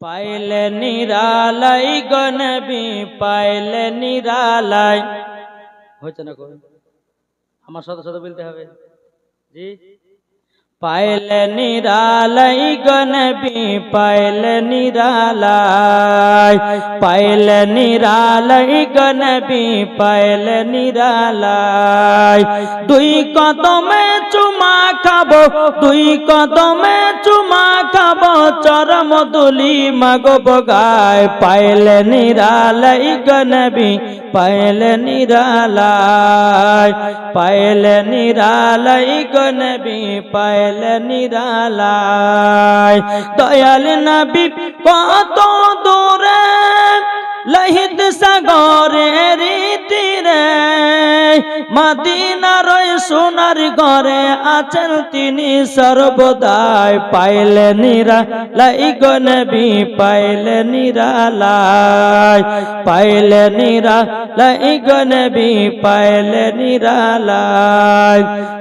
পাইলে নিরালাই গনবি পাইলে নিরালাই। হয়েছে না কবে আমার সাথে সাথে বলতে হবে। জি? পাইলে নিরালাই গনবি পাইলে নিরালাই। পাইলে নিরালাই গনবি পাইলে নিরালাই। দুই কদমে চুমা খাব, দুই কদমে চুমা খাব, চরম দুলি মাগো বগায়। পাইলে নিরালাই গনবি পাইলে নিরালায় পাইলে নিরালাই গনবি পাইলে নিরালায়। দয়াল নবী কত দূরে লহিত সাগরের মদিনার ওই সোনার ঘরে আছেন তিনি সর্বদাই। পাইলে নিরা লাই গনবি পাইলে নিরালাই পাইলে নিরা লাই গনবি পাইলে নিরালাই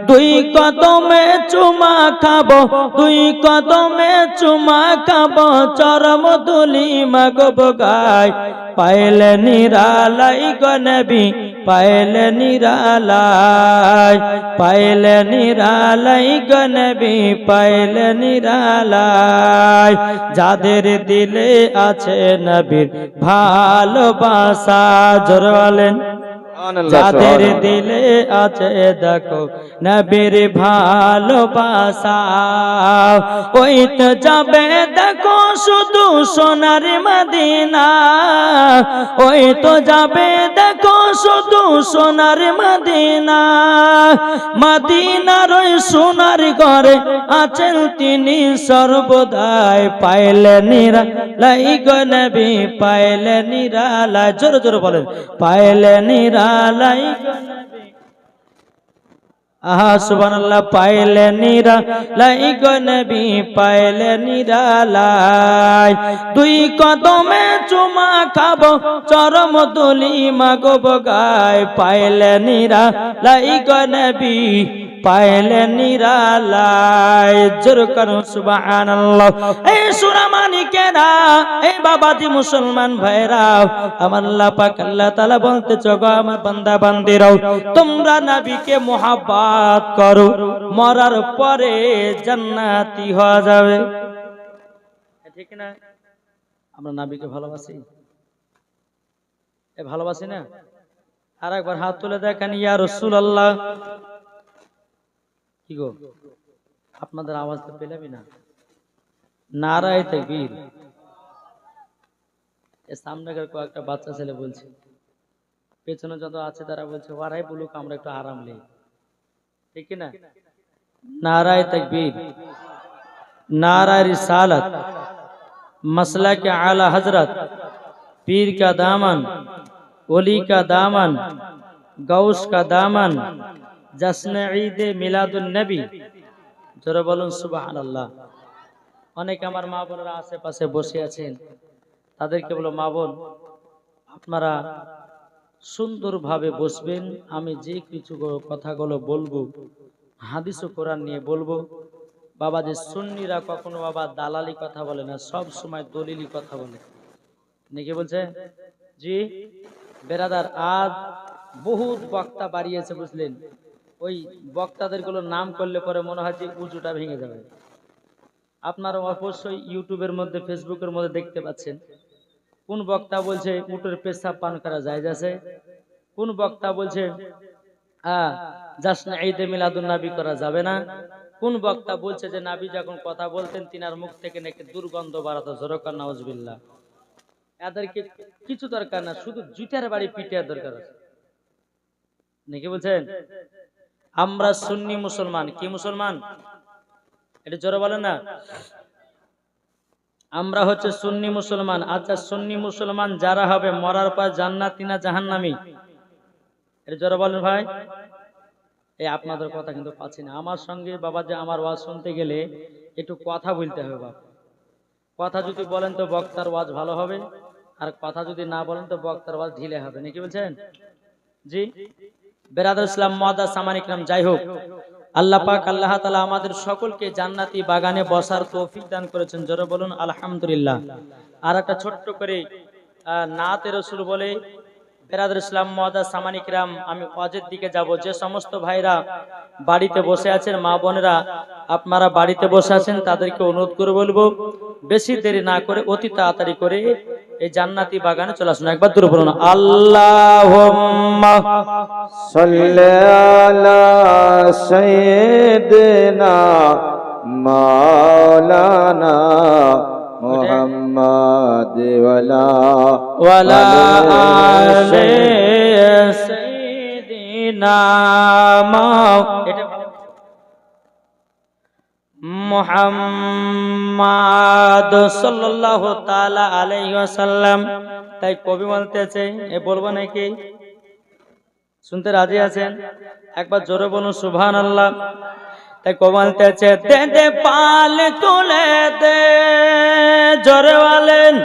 দুই কদমে চুমা খাব, দুই কদমে চুমা খাব, চরম তুলি মাগব গায় পাইলে নিরালাই গনবি পাইলে নিরালাই। পাইলে নিরালাই গনবি পাইলে নিরালাই। যাদের দিলে আছে নবীর ভালোবাসা, জোর বলেন। যাদের দিলে আছে দেখো নবীর ভালোবাসা। ওই তো যাবে দেখো শুধু সোনার মদিনা। ওই তো যাবে দেখো শুধু সোনার মদিনা। মদিনার ওই সোনার ঘরে আছেন তিনি সর্বদাই। পাইলে নিরা লাই গনবি পাইলে নিরালাই জোরে জোরে বলেন, পাইলে নিরালাই আহা, সুবহানাল্লাহ, পাইলে নিরা, লাই গনবি পাইলে নিরালাই দুই কদমে চুমা খাব, চরম তুলি মাগব গায় পাইলে নিরা, লাই গনবি পাইলে নিরালাই জোর করো, সুবহানাল্লাহ। এই সুরামানিকেরা এই বাবাজি মুসলমান ভাইরা, আমার আল্লাহ পাক আল্লাহ তাআলা বলতে চগো আমার বান্দা, বান্দিরাও, তোমরা নবীকে মোহাব্বত করো, মরার পরে জান্নাতি হওয়া যাবে। ঠিক না? আমরা নবীকে ভালোবাসি? এ ভালোবাসি না? আর একবার হাত তুলে দেখেন, ইয়া রাসূলুল্লাহ কি গো? আপনাদের আওয়াজ তো পেলামই না। নারায় তাকবীর। এ সামনেকার কয়েকটা বাচ্চা ছেলে বলছে, পেছনে যত আছে তারা বলছে ওরাই বলুক, আমরা একটু আরাম নেই। ঠিক না? নারায় তকবীর। নারায় রিসালত। মসলা কে আলা হজরত পীর কা দামন, ওলি কা দামন গৌস কা দামন জাসনা ঈদে মিলাদুন নবী। ধরে বলুন সুবাহান আল্লাহ অনেক আমার মা বোনেরা আশেপাশে বসে আছেন। তাদেরকে বলো, মা বোন, আপনারা সুন্দরভাবে বসবেন। আমি যে কিছু কথাগুলো বলব হাদিস কোরআন নিয়ে বলব। বাবা যে সুন্নিরা কখনো বাবা দালালি কথা বলে না, সব সময় দলিলি কথা বলে। নাকি বলছে? জি বেড়াদার আজ বহুত বক্তা বাড়িয়েছে, বুঝলেন? ওই বক্তাদেরগুলো নাম করলে পরে মনে হয় যে উঁচুটা ভেঙে যাবে। আপনারা অবশ্যই ইউটিউবের মধ্যে, ফেসবুকের মধ্যে দেখতে পাচ্ছেন। কোন বক্তা বলছে উটের পেশাব পান করা যায় যাচ্ছে কোন বক্তা বলছে জাসনা ঈদে মিলাদুন নাবি করা যাবে না? কোন বক্তা বলছে যে, নাবি যখন কথা বলতেন, তিনার মুখ থেকে নাকি দুর্গন্ধ বাড়াতো, জরকার নাউজবিল্লাহ এদেরকে কিছু দরকার না, শুধু জুতার বাড়ি পিটিয়ার দরকার আছে। নাকি বলছেন? আমরা সুন্নি মুসলমান। কি মুসলমান? এটা জোরে বলেন না। আমরা হচ্ছে সুন্নি মুসলমান। আচ্ছা সুন্নি মুসলমান যারা হবে, মরার পর জান্নাতি না জাহান্নামী? এটা জোরে বলেন ভাই। এই আপনাদের কথা কিন্তু পাচ্ছি না। আমার সঙ্গে বাবা যে আমার ওয়াজ শুনতে গেলে একটু কথা বলতে হবে বাবা কথা যদি বলেন তো বক্তার ওয়াজ ভালো হবে। আর কথা যদি না বলেন তো বক্তার ওয়াজ ঢিলে হবে। নাকি বলছেন? জি? বেরাদুল ইসলাম মহাদা সামানিক নাম যাই হোক, আল্লাহ পাক, আল্লাহ তালা আমাদের সকলকে জান্নাতি বাগানে বসার তৌফিক দান করেছেন। জোরে বলুন, আলহামদুলিল্লাহ। আর একটা ছোট্ট করে নাতে রসুল বলে পেরাদুল ইসলাম মহাদা সামানিকরাম আমি ওয়াজের দিকে যাব। যে সমস্ত ভাইরা বাড়িতে বসে আছেন, মা বোনেরা, আপনারা বাড়িতে বসে আছেন, তাদেরকে অনুরোধ করে বলব, বেশি দেরি না করে অতি তাড়াতাড়ি করে এই জান্নাতি বাগানে চলে আসুন। একবার দূরে বলুন আল্লাহ সৈয়দনা মাওলানা محمد ولا ওয়ালা আলে আলে সাইয়্যিদিনা মা- এটা ভালো। মুহাম্মাদ সাল্লাল্লাহু তাআলা আলাইহি ওয়াসাল্লাম তাই কবি বলতেছে এ বলবো নাকি শুনতে রাজি আছেন একবার জোরে বলুন সুবহানাল্লাহ তাই কবি বলতেছে দে দে, পাল তুলে দে, জোরে বলেন।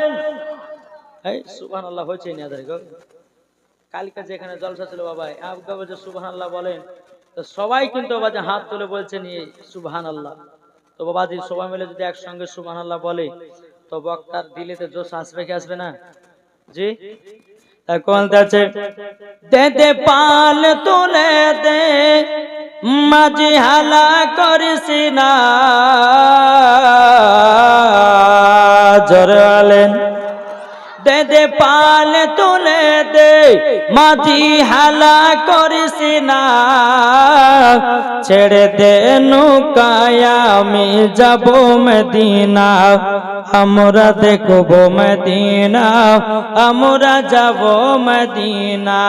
এই সুবহান আল্লাহ হয়েছে না গো। কালকে যেখানে জলসা ছিল বাবা আবগা বলছে সুবহান আল্লাহ বলেন, তো সবাই কিন্তু বাবা হাত তুলে বলছেন এই সুবহান আল্লাহ তো বাবা, যদি সবাই মিলে যদি একসঙ্গে সুবহান আল্লাহ বলে, তো বক্তার দিলেতে জোশ আসবে কি আসবে না? জি? তাই কোন দে দে, পাল তুলে দে মাঝি হালা করিস না। জোরে বলেন। দে পাল তুলে দে, মাঝি হালা করিস না। ছেড়ে দে নৌকায়, আমি যাব মদিনা। আমরা দেখব মদিনা, আমরা যাব মদিনা।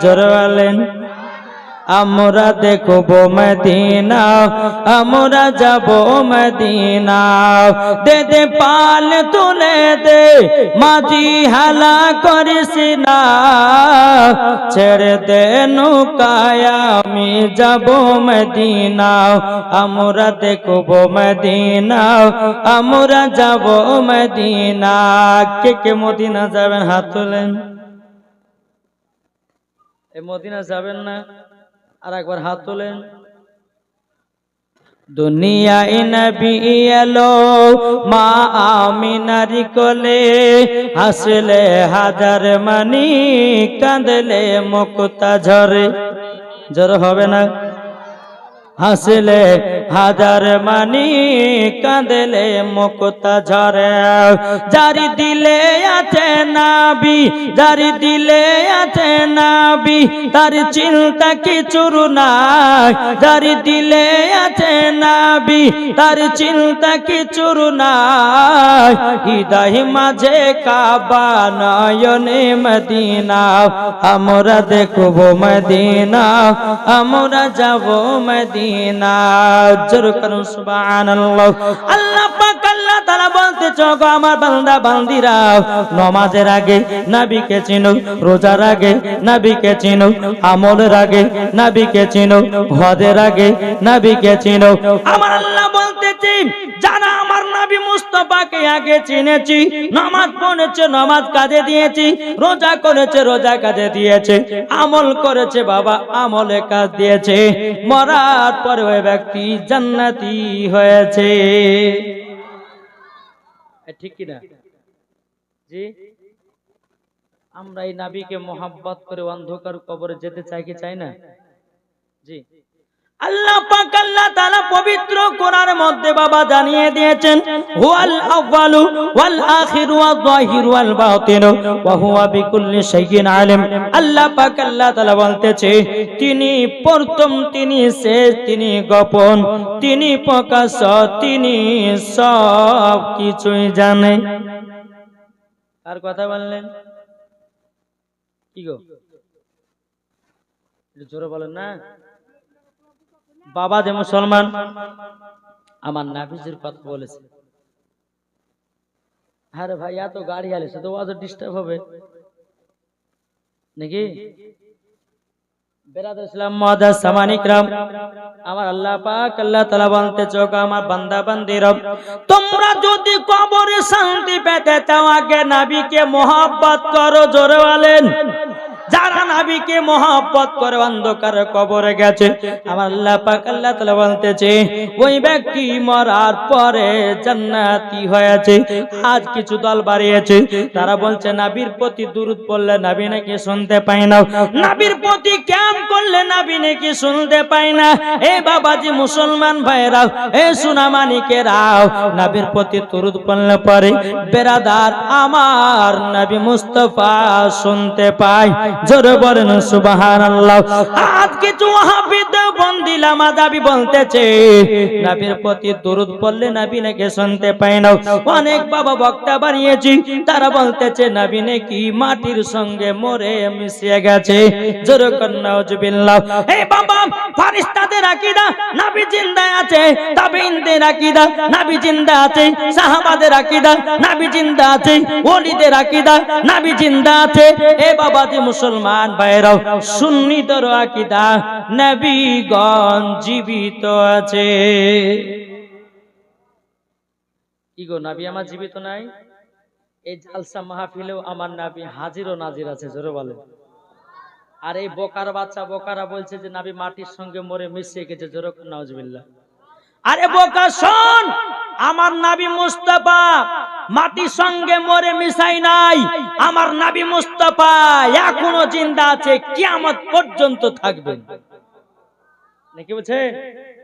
জোর বলেন। আমরা দেখব মদিনা, আমরা যাব মদিনা। দে দে, পাল তুলে দে, মাঝি হালা করিস না। ছেড়ে দে নৌকায়, আমি যাব মদিনা। আমরা দেখব মদিনা, আমরা যাব মদিনা। কে কে মদিনা যাবেন? হাত তোলেন। মদিনা যাবেন না? আর একবার হাত তোলেন। দুনিয়ায় নবী এলো, মা আমিনার কোলে হাসলে হাজার মানি, কাঁদলে মুক্তা ঝরে। জ্বর হবে না? হাসলে হাজার মানি, কাঁদলে মুক্তা ঝরে। জারি দিলে আছে নাবি জারি দিলে আছে নাবি, তার চিন্তা কিছুর নাই। জারি দিলে আছে নাবি, তার চিন্তা কিছুর নাই। হৃদয় মাঝে কাবা নয়নে মদিনা, আমরা দেখব মদিনা, আমরা যাব মদিনা। আগে রোজার আগে চিনো, আমলের আগে চিনো আগে চিনো। আমার আল্লাহ আমার নবী মুস্তফাকে আগে চিনেছি, নামাজ পড়েছে, নামাজ কাজে দিয়েছি, রোজা করেছে, রোজা কাজে দিয়েছে, আমল করেছে, বাবা, আমলে কাজ দিয়েছে। মরার পরে ওই ব্যক্তি জান্নাতি হয়েছে। ঠিক কিনা জি? আমরা এই নাবিকে মোহাব্বত করে অন্ধকার কবরে যেতে চাই কি চাই না? জি। আল্লাহ পাক আল্লাহ তাআলা পবিত্র কোরআনের মধ্যে বাবা জানিয়ে দিয়েছেন, হুয়াল আউয়ালু ওয়াল আখিরু ওয়াল যাহিরু ওয়াল বাতিনু ওয়া হুয়া বিকুল্লি শাইইন আলিম। আল্লাহ পাক আল্লাহ তাআলা বলতেছে, তিনি প্রথম, তিনি শেষ, তিনি গোপন, তিনি প্রকাশ, তিনি সব কিছুই জানে। আর কথা বললেন? কি গো? জোরে বলেন না। বাবা যে মুসলমান, আমার নাফিসের কথা বলেছে। আরে ভাই, এত গাড়ি আলেছে তো ওয়াজ ডিস্টার্ব হবে। নাকি? মহাদাস সামানিকরাম আমার আল্লাহ চোখ আমার তোমরা যদি কবরে শান্তি পেতে যারা নাবিকে মহব্বত করে অন্ধকারে কবরে গেছে, আমার আল্লাহ বলতেছে, ওই ব্যক্তি মরার পরে জান্নাতি হয়েছে, আজ কিছু দল বাড়িয়েছে, তারা বলছে, নাবির প্রতি দুরুদ পড়লে নাবি নাকি শুনতে পায় না। নাবির প্রতি ক্যাম্প করলে নাবি নাকি শুনতে পায় না। এ বাবাজি মুসলমান ভাইরাও এ সুনামানিকেরাও নাবির প্রতি দুরুদ পড়লে পরে বেরাদার আমার নবী মুস্তফা শুনতে পাই জোরে বলেন বন্দিলা মাদাবি বলতেছে। নবীর প্রতি দরুদ পড়লে নবী নাকি শুনতে পায় না। অনেক বাবা বক্তা বানিয়েছি, তারা বলতেছে, নবী নাকি মাটির সঙ্গে মরে মিশে গেছে। জোরে কন্যা, উজবিল্লাহ। এই মুসলমান ভাইরাও জীবিত আছে। কি গো, নবী আমার জীবিত নাই? এই জালসা মাহফিলেও আমার নাবি হাজির ও নাজির আছে, জোরে বলে আর এই বোকার বাচ্চা বোকারা বলছে যে নাবি মাটির সঙ্গে মরে মিশিয়ে গেছে, জোরক নজবিল্লা আরে বোকা, শোন! আমার নাবি মুস্তাফা মাটির সঙ্গে মরে মিশাই নাই। আমার নাবি মুস্তাফা এখনও জিন্দা আছে, কিয়ামত পর্যন্ত থাকবেন নাকি বলছেন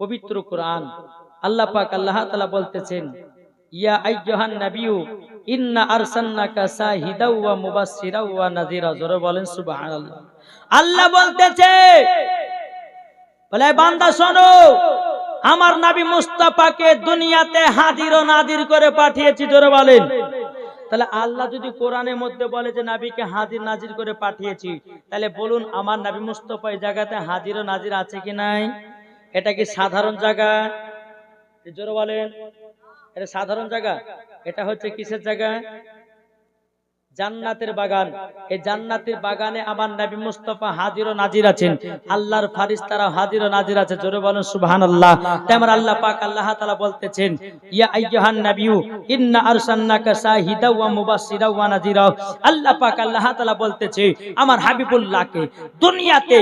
পবিত্র কোরআন। আল্লাহ পাক আল্লাহ তাআলা বলতেছেন, ইয়া আইয়ুহান নাবিয়্যু, ইন্না আরসালনাকা শাহিদাও ওয়া মুবাশশিরাও ওয়া নাযীরা। জোরে বলেন, সুবহানাল্লাহ। আল্লাহ বলতেছে, বলে, বান্দা, শোনো, আমার নবী মুস্তাফাকে দুনিয়াতে হাজির ও নাজির করে পাঠিয়েছি। জোরে বলেন। তাহলে আল্লাহ যদি কোরআনের মধ্যে বলে যে, নাবিকে হাজির, নাজির করে পাঠিয়েছি, তাহলে বলুন, আমার নবী মুস্তফা এই জায়গাতে হাজির ও নাজির আছে কি নাই? এটা কি সাধারণ জায়গা? জোরে বলেন। এটা সাধারণ জায়গা? এটা হচ্ছে কিসের জায়গা? জান্নাতের বাগান। এই জান্নাতের বাগানে আমার নবী মুস্তফা হাজির ও নাজির আছেন। আল্লাহর ফারিস্তারা হাজির ও নাজির আছে। জোরে বলেন, সুবহানাল্লাহ। তেমন আল্লাহ পাক আল্লাহ তাআলা বলতেছেন, ইয়া আইয়ুহান নাবিয়্যু, ইন্না আরসালনাকা শাহিদা ওয়া মুবাশশিরা ওয়া নাযিরা। আল্লাহ পাক আল্লাহ তাআলা বলতেছে, আমার হাবিবুল্লাহকে দুনিয়াতে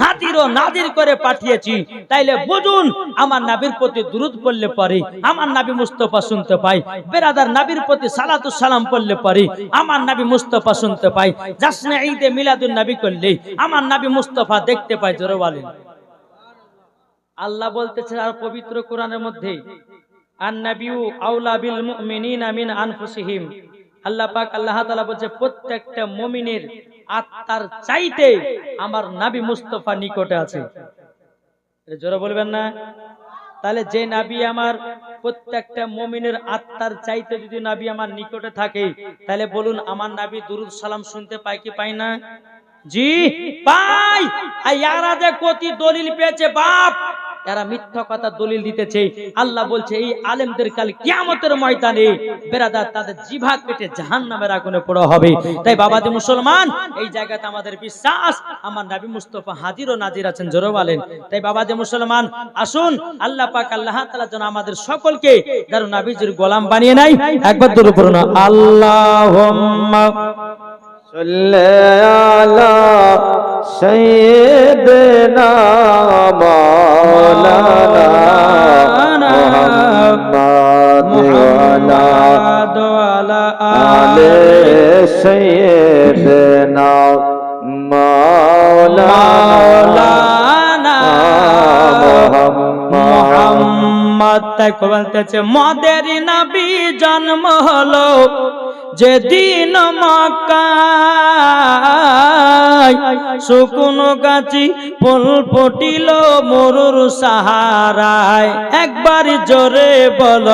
হাজির ও নাজির করে পাঠিয়েছি। তাইলে বুঝুন, আমার নবীর প্রতি দুরূদ পড়লে পরে, আমার নবী মুস্তফা শুনতে পাই বেরাদার নবীর প্রতি সালাতু সালাম পড়লে পরে, আমার নবী মুস্তফা শুনতে পাই। জাসনে ঈদে মিলাদুন নবী করলে আমার নবী মুস্তফা দেখতে পাই জোরে বলেন আল্লাহ বলতেছে আর পবিত্র কোরআনের মধ্যে আন নাবিউ আউলা বিল মুমিনিনা মিন আনফুসিহিম। আল্লাহ পাক আল্লাহ তাআলা বলছে, প্রত্যেকটা মুমিনের আত্মার চাইতে আমার নবী মুস্তফা নিকটে আছে। জোরে বলবেন না? তাহলে যে নাবি আমার, প্রত্যেকটা মমিনের আত্মার চাইতে যদি নাবি আমার নিকটে থাকে, তাহলে বলুন, আমার নাবি দুরুদ সালাম শুনতে পায় কি পায় না? জি পাই আর ইয়ারা যে কতি দলিল পেয়েছে, বাপ এরা মিথ্যা কথা দলিল দিতেছে। আল্লাহ বলছে, এই আলেমদের কাল কিয়ামতের ময়দানে বেরাদার তাদের জিভা কেটে জাহান্নামের আগুনে পড়া হবে। তাই বাবাজি মুসলমান, এই জায়গাতে আমাদের বিশ্বাস, আমার নবী মুস্তফা হাজির ও নাজির আছেন, জোরে বলেন। তাই বাবাজি মুসলমান, আসুন, আল্লাহ পাক আল্লাহ তাআলা যেন আমাদের সকলকে যেন নবীজির গোলাম বানিয়ে নাই একবার দূর পড়ুন না আল্লাহুম্মা صل على سيدنا مولانا محمد وعلى মুহাম্মদ ওয়ালা آل سيدنا مولانا মাওলানা محمد মোহাম্মদ তাই বলতেছে মদের নবী জন্ম হলো যেদিন মক্কায় শুকনো গাছি ফুল ফুটিল মরুর সাহারায়, একবার জোরে বল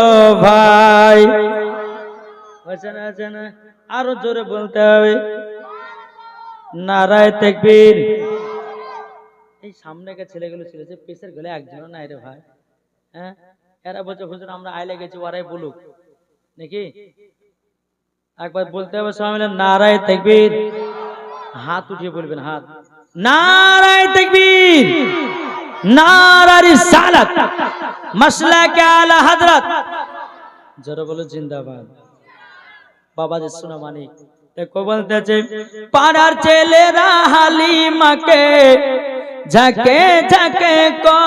ভাই। আরও জোরে বলতে হবে। নারায় তেকবীর। এই সামনেকার ছেলেগুলো ছিল, যে পেশের গেলে একজনও নাই রে ভাই। হ্যাঁ? এরা বলছে, হুজুর, আমরা আইলে গেছি, ওরাই বলুক। নাকি? একবার বলতে হবে, সবাই মিলে নারায় তাকবীর। হাত উঠিয়ে বলবেন, হাত। নারায় তাকবীর। নারার সালাত মাসলা কে আলা হযরত জোরে বলো জিন্দাবাদ। বাবা যে শোনা মানিক দেখো বলতেছে পাড়ার ছেলেরা হালিমাকে ঝাঁকে ঝাঁকে কয়,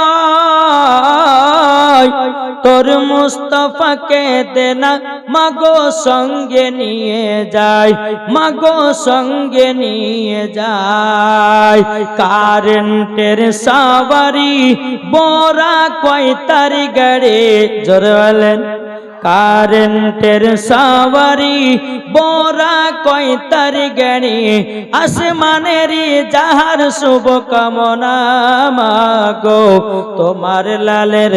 তোর মুস্তফাকে দেনা মাগো সঙ্গে নিয়ে যায় মাগো সঙ্গে নিয়ে যায় কারেন্টের সাবারি বড়া কয় তারি গাড়ি, জোরে বলেন। কারেন্টের সাওয়ারি বড়া কয় তার গাড়ি আসমানেরই যাহার শুভ কামনা মাগো, তোমার লালের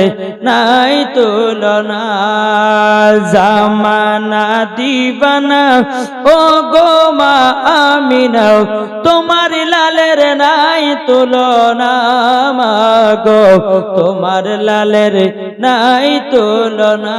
নাই তুলনা। জামানা দিবানা ও গো মা আমিনা তোমার লালের নাই তুলনা মাগো, তোমার লালের নাই তুলনা।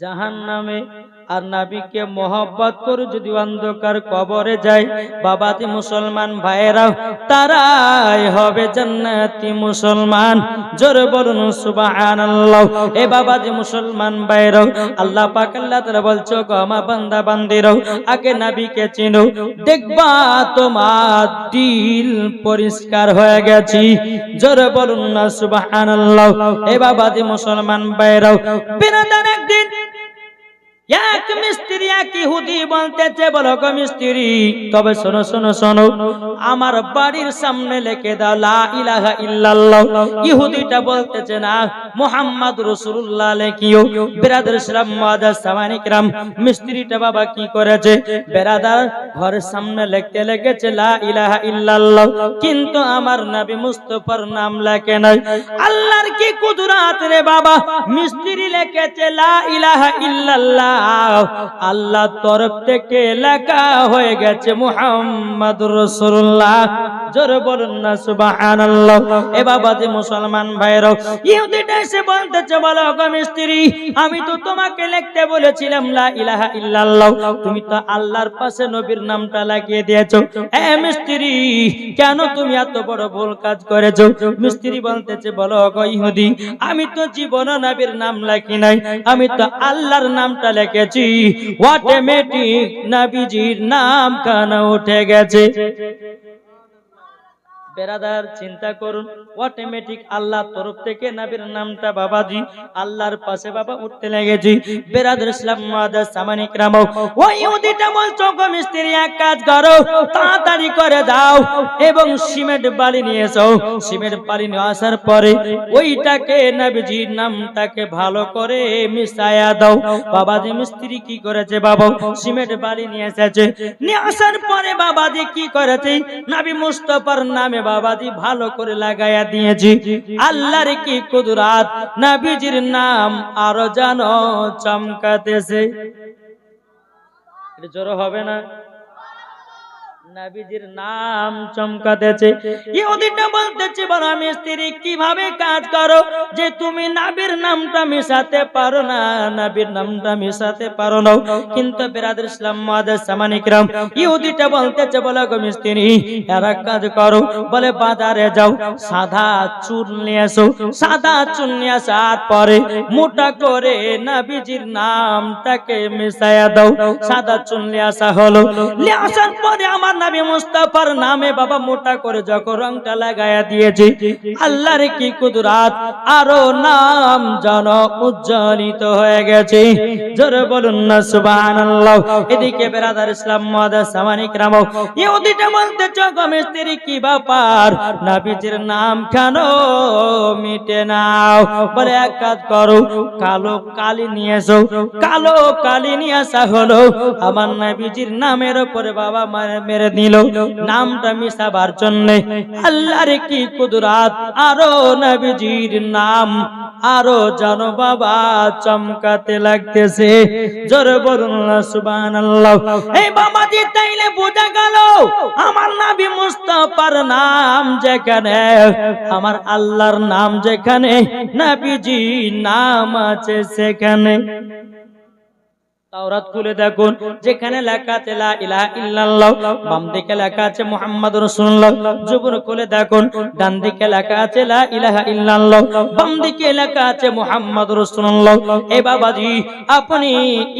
জাহান নামে আর নাবিকে মোহব্বত করে যদি অন্ধকার কবরে যায়, বাবাতি মুসলমান ভাইয়েরা তারাই হবে জান্নাতি মুসলমান। জোরে বলুন, সুবহানাল্লাহ। এ বাবা যে মুসলমান বাইরও আল্লাহ পাক আল্লাহ তাআলা বলছো গো আমার বান্দা বান্দিরও আগে নাবিকে চিনো। দেখবা তোমার দিল পরিষ্কার হয়ে গেছি। জোরে বলুন না, সুবহানাল্লাহ। এ বাবা যে মুসলমান বাইরও বিনোদন একদিন এক মিস্ত্রি এক ইহুদি বলতেছে, বলো গো মিস্ত্রি, তবে শোনো শোনো শোনো, আমার বাড়ির সামনে লিখে দাও, লা ইলাহা ইল্লাল্লাহ। ইহুদিটা বলতেছে না, মুহাম্মদ রাসূলুল্লাহ লেখিও। বিরাদার ইসলাম মাদার সামানিকরাম মিস্ত্রিটা বাবা কি করেছে? বেরাদার ঘরের সামনে লিখতে লেগেছে লা ইলাহা ইল্লাল্লাহ। কিন্তু আমার নবী মুস্তাফার নাম লেখে নাই। আল্লাহর কি কুদরত রে বাবা? মিস্ত্রি লিখেছে, লা ইলাহা ইল্লাল্লাহ। আল্লাহ তরফ থেকে লেখা হয়ে গেছে মুহাম্মদ রাসূলুল্লাহ। জোরে বলুন না, সুবহানাল্লাহ। এ বাবা যে মুসলমান ভাইরাও ইহুদিটা এসে বলতেছে, বলো গো মিস্ত্রি, আমি তো তোমাকে লিখতে বলেছিলাম, লা ইলাহা ইল্লাল্লাহ। তুমি তো আল্লাহর পাশে নবীর নামটা লাগিয়ে দিয়েছ। এ মিস্ত্রি, কেন তুমি এত বড় ভুল কাজ করেছ? মিস্ত্রি বলতেছে, বলো ইহুদি, আমি তো জীবন নবীর নাম লেখি নাই। আমি তো আল্লাহর নামটা লিখেছি অটোমেটিক নাবিজির নাম কানা উঠে গেছে। বেরাদার চিন্তা করুন। অটোমেটিক আল্লাহ তরফ থেকে নবীর নামটা, বাবাজি, আল্লাহর পাশে বাবা, উঠতে লেগেছি। বেরাদার ইসলাম মাদার সামানিক রাম ওই ইহুদিটা বলছো গো মিস্ত্রি, এক কাজ করো, তাড়াতাড়ি করে দাও এবং সিমেন্ট বালি নিয়ে এসো। সিমেন্ট বালি নিয়ে আসার পরে ওইটাকে নবীজির নামটাকে ভালো করে মিশায়া দাও। বাবাজি, মিস্ত্রি কি করেছে বাবা? সিমেন্ট বালি নিয়ে এসেছে। নিয়ে আসার পরে বাবাজি কি করেছে? নাবি মুস্তফার নামে বাবাজি ভালো করে লাগাইয়া দিয়েছি। আল্লাহর কি কুদরাত? নবীজির নাম আরও জানো চমকাতেছে। এটা জোর হবে না? নাবিজির নাম চমকাতেছে। ইহুদিটা বলতেছে কীভাবে কাজ করো? যে তুমি নাবির নামটা মিশাতে পারো না, নাবির নামটা মিশাতে পারো না। কিন্তু ইসলাম মাদের সামানিকরাম ইহুদিটা বলতেছে, বলো গো এরা কাজ করো। বলে, বাজারে যাও, সাদা চুন নিয়ে আসো সাদা নিয়ে আসার পরে মোটা করে নাবিজির নামটাকে মিশায়া দাও। সাদা চুন নিয়ে আসা হলো। নিয়ে আসার পরে আমার নবী মুস্তাফার নামে বাবা মোটা করে যখন রংটা লাগায়া দিয়েছি, আল্লাহর কি কুদরাত? আরও নাম যেন উজ্জ্বলিত হয়ে গেছে। জোরে বলুন না, সুবহানাল্লাহ। এদিকে বেরাদার ইসলাম মাদার সামানিক রাম ইহুদিটা বলতে চোখ মিস্ত্রি কি ব্যাপার? নাবিজির নাম কেন মিটে নাও? বলে, এক কাজ করো, কালো কালি নিয়ে এসো। কালো কালি নিয়ে আসা হলো। আমার নাবিজির নামের উপরে বাবা মারে দিল নামটা মিশাবার কি কুদরাত? আরও নবীজির নাম, আরও জানো বাবা, চমকাতে লাগতেছে। জোরে বলুন তাইলে বোঝা গেল, আমার নবী মুস্তাফার নাম যেখানে, আমার আল্লাহর নাম যেখানে নবীজি নাম আছে সেখানে। তাওরাত খুলে দেখুন, যেখানে লেখা আছে লা ইলাহা ইল্লাল্লাহ, বাম দিকে লেখা আছে মুহাম্মদ রাসূলুল্লাহ, জবর খুলে দেখুন, ডান দিকে লেখা আছে লা ইলাহা ইল্লাল্লাহ, বাম দিকে লেখা আছে মুহাম্মদ রাসূলুল্লাহ। এ বাবাজি, আপনি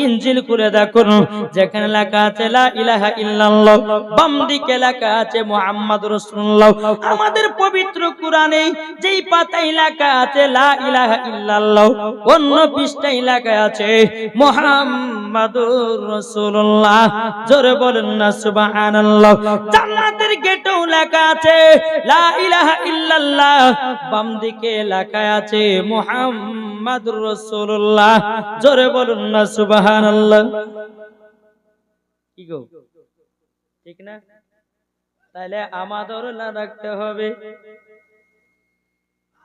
ইনজিল খুলে দেখুন, যেখানে লেখা আছে লা ইলাহা ইল্লাল্লাহ, বাম দিকে লেখা আছে মুহাম্মদ রাসূলুল্লাহ। আমাদের পবিত্র কোরআনে যেই পাতায় লেখা আছে লা ইলাহা ইল্লাল্লাহ, অন্য পৃষ্ঠায় লেখা আছে রাসূলুল্লাহ। জোরে বলেন না, সুবহানাল্লাহ। জান্নাতের গেটেও লেখা আছে, লা ইলাহা ইল্লাল্লাহ। বাম দিকে লেখা আছে রাসূলুল্লাহ। জোরে না, সুবহানাল্লাহ। কি গো? ঠিক না? তাহলে আমাদের না রাখতে হবে।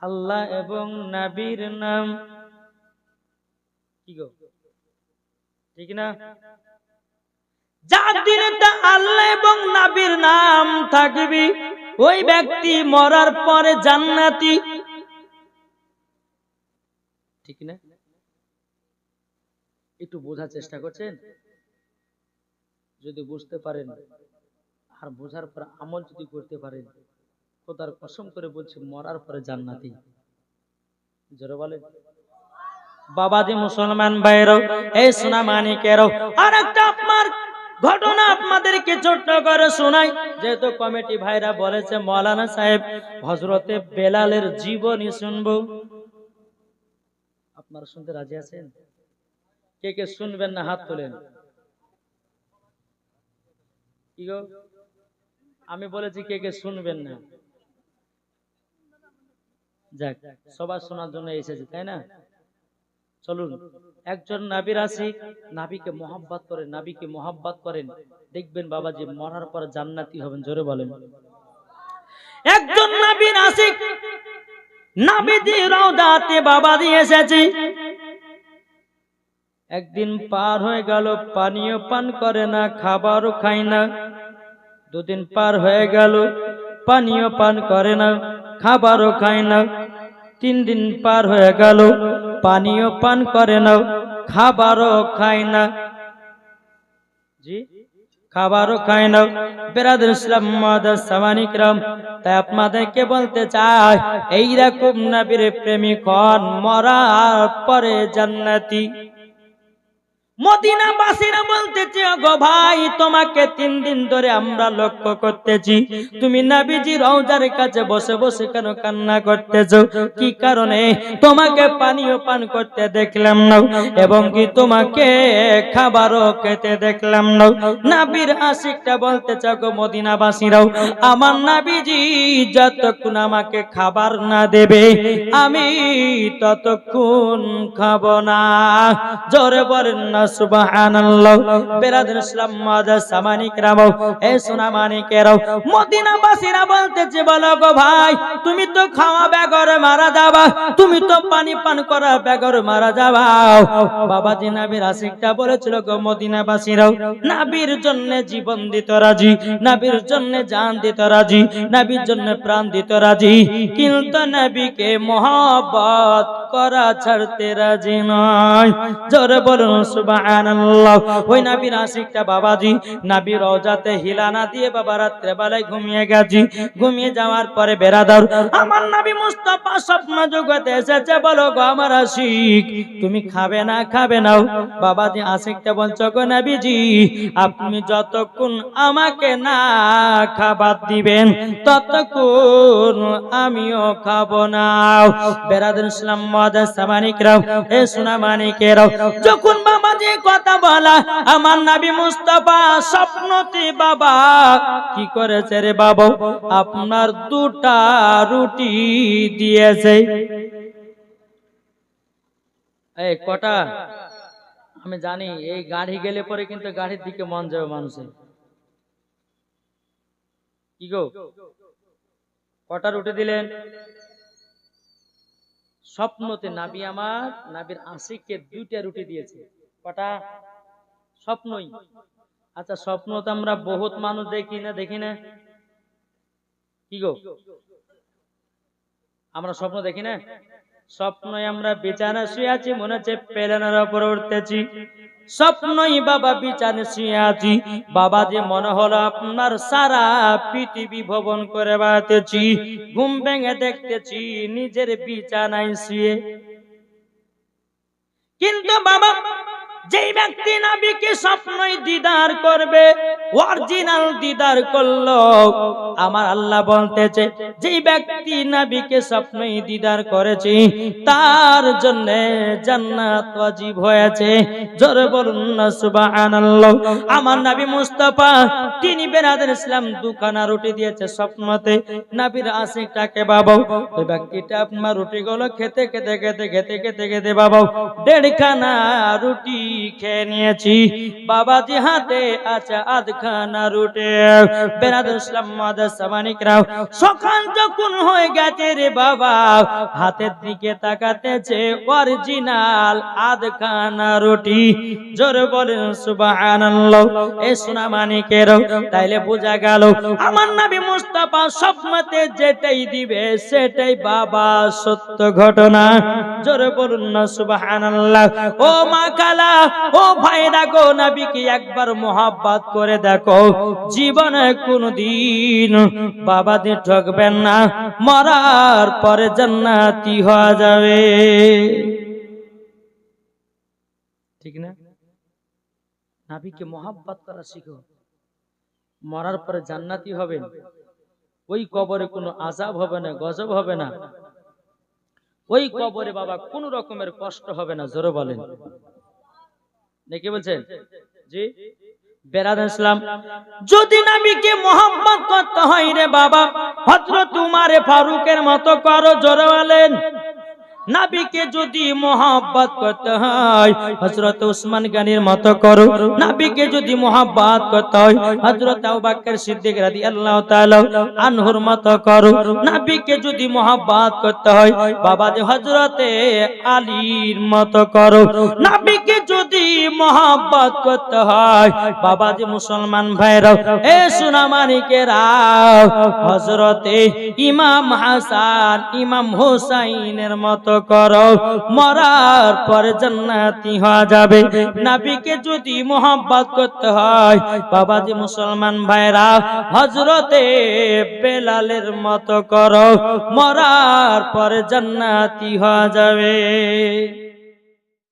আল্লাহ এবং নবীর নাম। কি গো? ঠিক না? আল্লাহ এবং নাবির নাম থাকবি, ওই ব্যক্তি মরার পরে জান্নাতি। ঠিক না? একটু বোঝার চেষ্টা করছেন? যদি বুঝতে পারেন, আর বোঝার পর আমল যদি করতে পারেন, খোদার কসম করে বলছে, মরার পরে জান্নাতি। জোরে বলে বাবাজি মুসলমান ভাইরাও এই সোনা মানিকেরও আর একটা আপনার ঘটনা আপনাদেরকে ছোট্ট করে শোনাই। যেহেতু কমিটি ভাইরা বলেছে, মৌলানা সাহেব হজরতে বেলালের জীবনী শুনব। আপনারা শুনতে রাজি আছেন? কে কে শুনবেন না, হাত তোলেন। কি গো? আমি বলেছি কে কে শুনবেন না। যাক, সবার শোনার জন্য এসেছে, তাই না? চলুন, একজন নাবির আশিক নাবিকে মোহাব্বত করেন, নাবিকে মোহাব্বত করেন। দেখবেন বাবাজি, মরার পর জান্নাতি হবেন, জোরে বলেন। একজন নাবির বাবা এসেছে। একদিন পার হয়ে গেল, পানীয় পান করে না, খাবারও খায় না। দুদিন পার হয়ে গেল, পানীয় পান করে না, খাবারও খায় না। তিন দিন পার হয়ে গেল, পানিও পান করে না, খাবারও খায় না। জি? খাবারও খায় না। বেরাদুল ইসলাম মাদার সামানিকরাম তাই আপনাদেরকে বলতে চাই, এইরকম নাবির প্রেমিক মরার পরে জান্নাতি। মদিনাবাসীরা বলতেছে গো ভাই, তোমাকে তিন দিন ধরে আমরা লক্ষ্য করতেছি। তুমি নাবিজি রওজার কাছে বসে বসে কেন কান্না করতেছো? কি কারণে? তোমাকে পানীয় পান করতে দেখলাম না এবং কি তোমাকে খাবারও খেতে দেখলাম না? নাবির আশিকটা বলতেছে গো মদিনাবাসীরাও, আমার নাবিজি যতক্ষণ আমাকে খাবার না দেবে, আমি ততক্ষণ খাব না। জোরে বলেন না নাবির জন্য জীবন দিত রাজি, নাবির জন্য জান দিতে রাজি, নাবির জন্য প্রাণ দিত রাজি, কিন্তু নবীকে মহব্বত করা ছাড়তে রাজি নয়। জোরে বলুন সুবহানাল্লাহ। ওই নাবির আশিকটা বাবাজি রওজাতে হিলানা দিয়ে বাবা বেলায় ঘুমিয়ে গেছি। ঘুমিয়ে যাওয়ার পরে বেরাদার, আমার নবী মুস্তাফা স্বপ্ন জগতে এসেছে, বলো গো আমার আশিক, তুমি খাবে না, খাবে নাও বাবাজি আশিকটা বলছো গো নবীজি, আপনি যতক্ষণ আমাকে না খাবার দিবেন, ততক্ষণ আমিও খাব না। বেরাদুল ইসলাম মাদাস সামানিকরাও, এ সোনা মানিকেরাও, যখন বাবাজি কথা বলা। আমার নবী মুস্তাফা স্বপ্নতে বাবা, কি করেছে রে বাবা? আপনার দুটা রুটি দিয়েছে। এই, কটা? আমি জানি, এই গাড়ি গেলে পরে কিন্তু গাড়ির দিকে মন যাবে মানুষের। কি গো? কটা রুটি দিলেন? স্বপ্নতে নাবি আমার, নাবির আশিককে দুইটা রুটি দিয়েছে। কটা? স্বপ্নই। আচ্ছা স্বপ্ন তো আমরা বহুত মানুষ দেখি না দেখি না। কি গো? আমরা স্বপ্ন দেখি না? স্বপ্নই আমরা বিছানা শুয়ে আছি, মনে হচ্ছে পেলেনের উপর উঠতেছি। স্বপ্নই বাবা বিছানে শুয়ে আছি। বাবা যে মনে হলো আপনার সারা পৃথিবী ভবন করে বেড়াতেছি ঘুম ভেঙে দেখতেছি নিজের বিছানায় শুয়ে। কিন্তু বাবা যেই ব্যক্তি নাবিকে স্বপ্নই দিদার করবে অরিজিনাল দিদার করল, আমার আল্লাহ বলতেছে, যেই ব্যক্তি নাবিকে স্বপ্নই দিদার করেছে, তার জন্য জান্নাত ওয়াজিব হয়েছে। জোরে বলুন না, সুবহানাল্লাহ। আমার নবী মুস্তাফা, তিনি বেরাদের ইসলাম দুখানা রুটি দিয়েছে স্বপ্নতে। নবীর আশিকটাকে বাবা, ওই ব্যক্তিটা আপনার রুটিগুলো খেতে খেতে খেতে খেতে খেতে খেতে বাবা, দেড়খানা রুটি খেয়ে নিয়েছি। বাবাজি হাতে আছে আধখানা রুটি। ইসলাম যখন হয়ে গেছে রে বাবা, হাতের দিকে তাকাতেছে অরিজিনাল আধখানা রুটি। বলেন সোনা মানিকেরও তাইলে বোঝা গেল, আমার নবী মুস্তাফা স্বপ্নতে যেটাই দিবে সেটাই বাবা সত্য ঘটনা। জোরে বলুন না, সুবহানাল্লাহ। ও মা কালা ও ভাইরা গো নবীকে একবার মোহাব্বত করে দেখো। জীবনে কোনদিন বাবাদের ঠকবেন না, মরার পরে জান্নাতি হওয়া যাবে। ঠিক না? নাবিকে মোহাব্বত করা শিখো। মরার পরে জান্নাতি হবেন। ওই কবরে কোনো আজাব হবে না, গজব হবে না। ওই কবরে বাবা কোন রকমের কষ্ট হবে না, জোরে বলেন। নাকি বলছেন? জি। বেরাদ ইসলাম, যদি নাবিকে মোহাম্মদ করতে হয় রে বাবা হজরত উমারে ফারুকের মতো করো, জোরে বলেন। নাবিকে যদি মোহাব্বত করতে হয় হজরত উসমান গানির মতো করো। নাবিকে যদি মোহাব্বত করতে হয় হজরত আবুবকর সিদ্দিক রাদিয়াল্লাহু তাআলা আনহুর মতো করো। নাবিকে যদি মোহাব্বত করতে হয়, বাবা যে হজরতে আলীর মতো করো। নাবিকে যদি মোহাব্বত করতে হয়, বাবা যে মুসলমান ভাইরা এ সোনামানিকেরা হজরতে ইমাম হাসান, ইমাম হোসাইনের মতো করো, মরার পরে জান্নাতি হওয়া যাবে। নাবিকে যদি মোহাম্মত করতে হয় বাবা যে মুসলমান ভাইরা হজরতে বেলালের মতো করো, মরার পরে জান্নাতি হওয়া যাবে।